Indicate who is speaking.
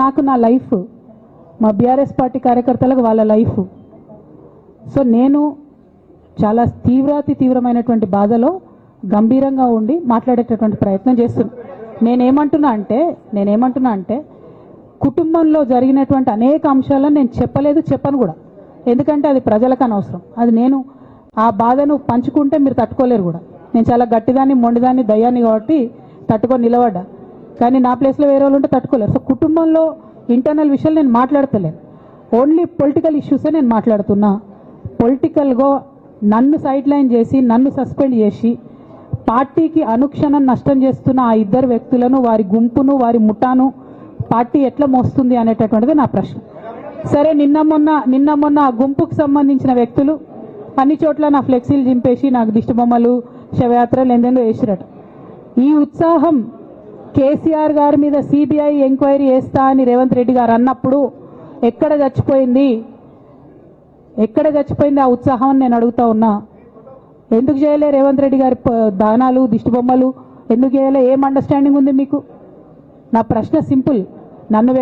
Speaker 1: నాకు నా లైఫ్ మా బీఆర్ఎస్ పార్టీ కార్యకర్తలకు వాళ్ళ లైఫ్. సో నేను చాలా తీవ్రాతి తీవ్రమైనటువంటి బాధలో గంభీరంగా ఉండి మాట్లాడేటటువంటి ప్రయత్నం చేస్తున్నా. నేనేమంటున్నా అంటే నేనేమంటున్నా అంటే కుటుంబంలో జరిగినటువంటి అనేక అంశాలను నేను చెప్పలేదు చెప్పను కూడా. ఎందుకంటే అది ప్రజలకు అనవసరం. అది నేను ఆ బాధను పంచుకుంటే మీరు తట్టుకోలేరు కూడా. నేను చాలా గట్టిదాన్ని మొండిదాన్ని దయ్యాన్ని కాబట్టి తట్టుకొని నిలబడ్డా. కానీ నా ప్లేస్లో వేరే వాళ్ళు ఉంటే తట్టుకోలేరు. సో కుటుంబంలో ఇంటర్నల్ విషయాలు నేను మాట్లాడతలేను ఓన్లీ పొలిటికల్ ఇష్యూసే నేను మాట్లాడుతున్నా. పొలిటికల్గా నన్ను సైడ్ లైన్ చేసి నన్ను సస్పెండ్ చేసి పార్టీకి అనుక్షణం నష్టం చేస్తున్న ఆ ఇద్దరు వ్యక్తులను వారి గుంపును వారి ముఠాను పార్టీ ఎట్లా మోస్తుంది అనేటటువంటిది నా ప్రశ్న. సరే నిన్న మొన్న నిన్న మొన్న ఆ గుంపుకు సంబంధించిన వ్యక్తులు అన్ని చోట్ల నా ఫ్లెక్సీలు చింపేసి నాకు దిష్టి బొమ్మలు శవయాత్రలు ఎందెందో వేసిరట. ఈ ఉత్సాహం కేసీఆర్ గారి మీద సిబిఐ ఎంక్వైరీ వేస్తా అని రేవంత్ రెడ్డి గారు అన్నప్పుడు ఎక్కడ చచ్చిపోయింది? ఎక్కడ చచ్చిపోయింది ఆ ఉత్సాహం నేను అడుగుతా ఉన్నా. ఎందుకు చేయలే రేవంత్ రెడ్డి గారి దానాలు దిష్టిబొమ్మలు? ఎందుకు చేయలే? ఏం అండర్స్టాండింగ్ ఉంది మీకు? నా ప్రశ్న సింపుల్. నన్ను